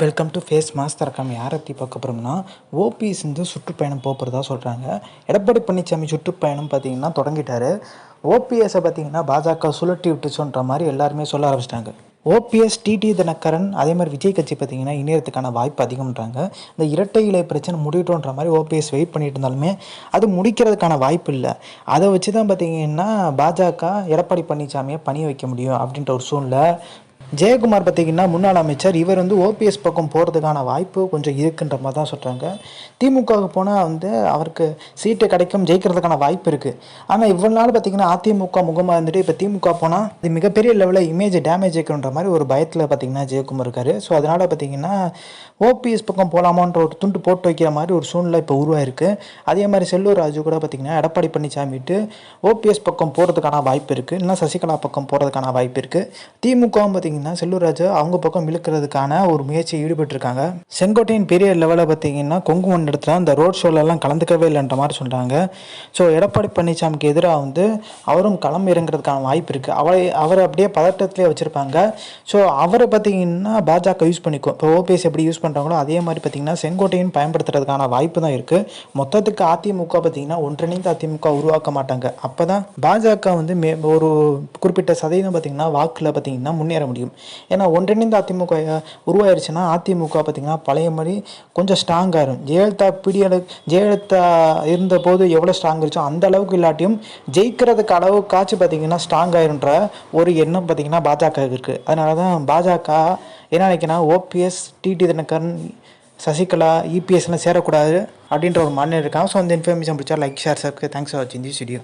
Welcome to face master கம் யாரை பற்றி பார்க்க போகிறோம்னா ஓபிஎஸ் வந்து சுற்றுப்பயணம் போகிறதா சொல்கிறாங்க எடப்பாடி பழனிசாமி சுற்றுப்பயணம் பார்த்திங்கன்னா தொடங்கிட்டார். ஓபிஎஸை பார்த்தீங்கன்னா பாஜக சுழட்டி விட்டுச்சோன்ற மாதிரி எல்லாருமே சொல்ல ஆரம்பிச்சிட்டாங்க. ஓபிஎஸ் டிடி தினகரன் அதே மாதிரி விஜய் கட்சி பார்த்தீங்கன்னா இணையத்துக்கான வாய்ப்பு அதிகம்ன்றாங்க. இந்த இரட்டை இலை பிரச்சனை முடியட்டுன்ற மாதிரி ஓபிஎஸ் வெயிட் பண்ணிட்டு இருந்தாலுமே அது முடிக்கிறதுக்கான வாய்ப்பு இல்லை. அதை வச்சு தான் பார்த்தீங்கன்னா பாஜக எடப்பாடி பழனிசாமியை பணி வைக்க முடியும் அப்படின்ற ஒரு சூழ்நிலை ஜெயக்குமார் பார்த்தீங்கன்னா முன்னாள் அமைச்சர். இவர் வந்து ஓபிஎஸ் பக்கம் போகிறதுக்கான வாய்ப்பு கொஞ்சம் இருக்குன்ற மாதிரி தான் சொல்கிறாங்க திமுகவுக்கு போனால் வந்து அவருக்கு சீட்டு கிடைக்கும் ஜெயிக்கிறதுக்கான வாய்ப்பு இருக்குது ஆனால் இவ்வளோ நாள் பார்த்தீங்கன்னா அதிமுக முகமாக இருந்துட்டு இப்போ திமுக போனால் இது மிகப்பெரிய லெவலில் இமேஜ் டேமேஜ் ஆகிக்கின்ற மாதிரி ஒரு பயத்தில் பார்த்தீங்கன்னா ஜெயக்குமார் இருக்கார். ஸோ அதனால் பார்த்தீங்கன்னா ஓபிஎஸ் பக்கம் போகலாமான்ற ஒரு துண்டு போட்டு வைக்கிற மாதிரி ஒரு சூழ்நிலை இப்போ உருவாயிருக்கு. அதே மாதிரி செல்லூர் ராஜு கூட பார்த்தீங்கன்னா எடப்பாடி பழனிசாமிட்டு ஓபிஎஸ் பக்கம் போகிறதுக்கான வாய்ப்பு இருக்குது இல்லைன்னா சசிகலா பக்கம் போகிறதுக்கான வாய்ப்பு இருக்குது திமுகவும் பார்த்தீங்கன்னா செல்லூர் ராஜு அவங்க பக்கம் இழுக்கிறதுக்கான ஒரு முயற்சி ஈடுபட்டிருக்காங்க. செங்கோட்டையின் பெரிய லெவலில் பார்த்தீங்கன்னா கொங்கு மண்டலத்தில் அந்த ரோட் ஷோலெல்லாம் கலந்துக்கவே இல்லைன்ற மாதிரி சொல்கிறாங்க ஸோ எடப்பாடி பழனிசாமிக்கு எதிராக வந்து அவரும் களம் இறங்குறதுக்கான வாய்ப்பு இருக்குது அவரை அவரை அப்படியே பதட்டத்திலே வச்சுருப்பாங்க. ஸோ அவரை பார்த்தீங்கன்னா பாஜக யூஸ் பண்ணிக்கும். இப்போ ஓபிஎஸ் எப்படி யூஸ் பண்ணுறாங்களோ அதே மாதிரி பார்த்தீங்கன்னா செங்கோட்டையின் பயன்படுத்துறதுக்கான வாய்ப்பு தான் இருக்குது மொத்தத்துக்கு அதிமுக பார்த்தீங்கன்னா ஒன்றிணைந்து அதிமுக உருவாக்க மாட்டாங்க. அப்போ தான் பாஜக வந்து மே ஒரு குறிப்பிட்ட சதவீதம் பார்த்தீங்கன்னா வாக்கில் பார்த்தீங்கன்னா முன்னேற முடியும். ஏன்னா ஒன்றிணைந்த அதிமுக உருவாயிருச்சுன்னா அதிமுக பார்த்திங்கன்னா பழைய மாதிரி கொஞ்சம் ஸ்ட்ராங்காக இருக்கும். ஜெயலலிதா பிடியல ஜெயலலிதா இருந்தபோது எவ்வளோ ஸ்ட்ராங் இருந்துச்சோ அந்த அளவுக்கு இல்லாட்டியும் ஜெயிக்கிறதுக்கு அளவுக்காச்சும் பார்த்தீங்கன்னா ஸ்ட்ராங் ஆயிருன்ற ஒரு எண்ணம் பார்த்தீங்கன்னா பாஜக இருக்குது அதனால தான் பாஜக என்ன நினைக்கினா ஓபிஎஸ் டிடி தினகரன் சசிகலா இபிஎஸ்லாம் சேரக்கூடாது அப்படின்ற ஒரு மண்ணு இருக்காங்க. ஸோ அந்த இன்ஃபர்மேஷன் பிடிச்சா like share subscribe thanks for வாட்சிங் திஸ் வீடியோ